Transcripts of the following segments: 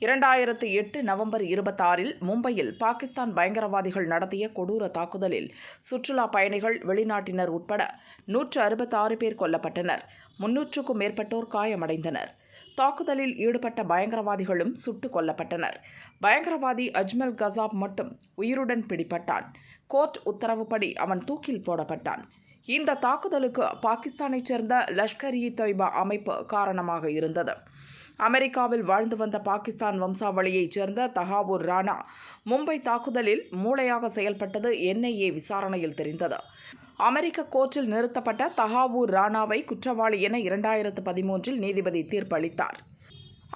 இரண்டாயிரத்து எட்டு நவம்பர் இருபத்தாறில் மும்பையில் பாகிஸ்தான் பயங்கரவாதிகள் நடத்திய கொடூர தாக்குதலில் சுற்றுலா பயணிகள் வெளிநாட்டினர் உட்பட நூற்று அறுபத்தாறு பேர் கொல்லப்பட்டனர். முன்னூற்றுக்கும் மேற்பட்டோர் காயமடைந்தனர். தாக்குதலில் ஈடுபட்ட பயங்கரவாதிகளும் சுட்டுக் கொல்லப்பட்டனர். பயங்கரவாதி அஜ்மல் கசாப் மட்டும் உயிருடன் பிடிபட்டான். கோர்ட் உத்தரவுப்படி அவன் தூக்கில் போடப்பட்டான். இந்த தாக்குதலுக்கு பாகிஸ்தானைச் சேர்ந்த லஷ்கர் இ தொய்பா அமைப்பு காரணமாக இருந்தது. அமெரிக்காவில் வாழ்ந்து வந்த பாகிஸ்தான் வம்சாவளியைச் சேர்ந்த தகாவூர் ராணா மும்பை தாக்குதலில் மூளையாக செயல்பட்டது என்ஐஏ விசாரணையில் தெரிந்தது. அமெரிக்க கோர்ட்டில் நிறுத்தப்பட்ட தகாவூர் ராணாவை குற்றவாளி என இரண்டாயிரத்து பதிமூன்றில் நீதிபதி தீர்ப்பளித்தார்.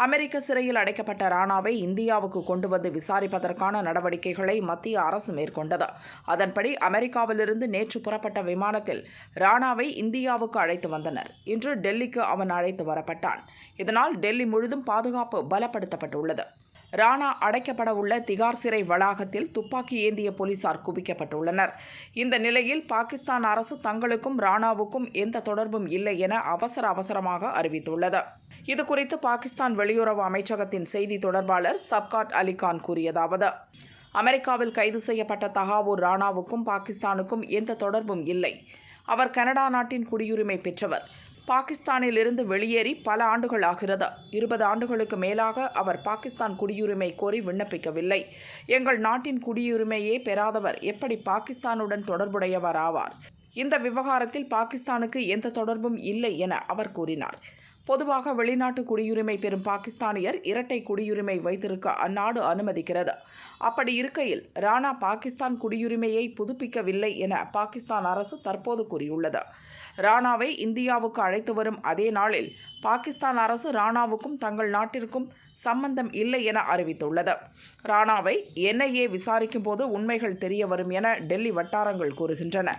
அமெரிக்க சிறையில் அடைக்கப்பட்ட ராணாவை இந்தியாவுக்கு கொண்டு வந்து விசாரிப்பதற்கான நடவடிக்கைகளை மத்திய அரசு மேற்கொண்டது. அதன்படி அமெரிக்காவிலிருந்து நேற்று புறப்பட்ட விமானத்தில் ராணாவை இந்தியாவுக்கு அழைத்து வந்தனர். இன்று டெல்லிக்கு அவன் அழைத்து வரப்பட்டான். இதனால் டெல்லி முழுதும் பாதுகாப்பு பலப்படுத்தப்பட்டுள்ளது. ராணா அடைக்கப்பட உள்ள திகார் சிறை வளாகத்தில் துப்பாக்கி ஏந்திய போலீசார் குவிக்கப்பட்டுள்ளனர். இந்த நிலையில் பாகிஸ்தான் அரசு தங்களுக்கும் ராணாவுக்கும் எந்த தொடர்பும் இல்லை என அவசர அவசரமாக அறிவித்துள்ளது. இது குறித்து பாகிஸ்தான் வெளியுறவு அமைச்சகத்தின் செய்தி தொடர்பாளர் சப்காட் அலிகான் கூறியதாவது அமெரிக்காவில் கைது செய்யப்பட்ட தகாவூர் ராணாவுக்கும் பாகிஸ்தானுக்கும் எந்த தொடர்பும் இல்லை. அவர் கனடா நாட்டின் குடியுரிமை பெற்றவர். பாகிஸ்தானில் இருந்து வெளியேறி பல ஆண்டுகள் ஆகிறது. இருபது ஆண்டுகளுக்கு மேலாக அவர் பாகிஸ்தான் குடியுரிமை கோரி விண்ணப்பிக்கவில்லை. எங்கள் நாட்டின் குடியுரிமையே பெறாதவர். எப்படி பாகிஸ்தானுடன் தொடர்புடையவர் ஆவார்? இந்த விவகாரத்தில் பாகிஸ்தானுக்கு எந்த தொடர்பும் இல்லை என அவர் கூறினார். பொதுவாக வெளிநாட்டு குடியுரிமை பெறும் பாகிஸ்தானியர் இரட்டை குடியுரிமை வைத்திருக்க அந்நாடு அனுமதிக்கிறது. அப்படி இருக்கையில் ராணா பாகிஸ்தான் குடியுரிமையை புதுப்பிக்கவில்லை என பாகிஸ்தான் அரசு தற்போது கூறியுள்ளது. ராணாவை இந்தியாவுக்கு அழைத்து வரும் அதே நாளில் பாகிஸ்தான் அரசு ராணாவுக்கும் தங்கள் நாட்டிற்கும் சம்பந்தம் இல்லை என அறிவித்துள்ளது. ராணாவை என்ஐஏ விசாரிக்கும் போது உண்மைகள் தெரிய வரும் என டெல்லி வட்டாரங்கள் கூறுகின்றன.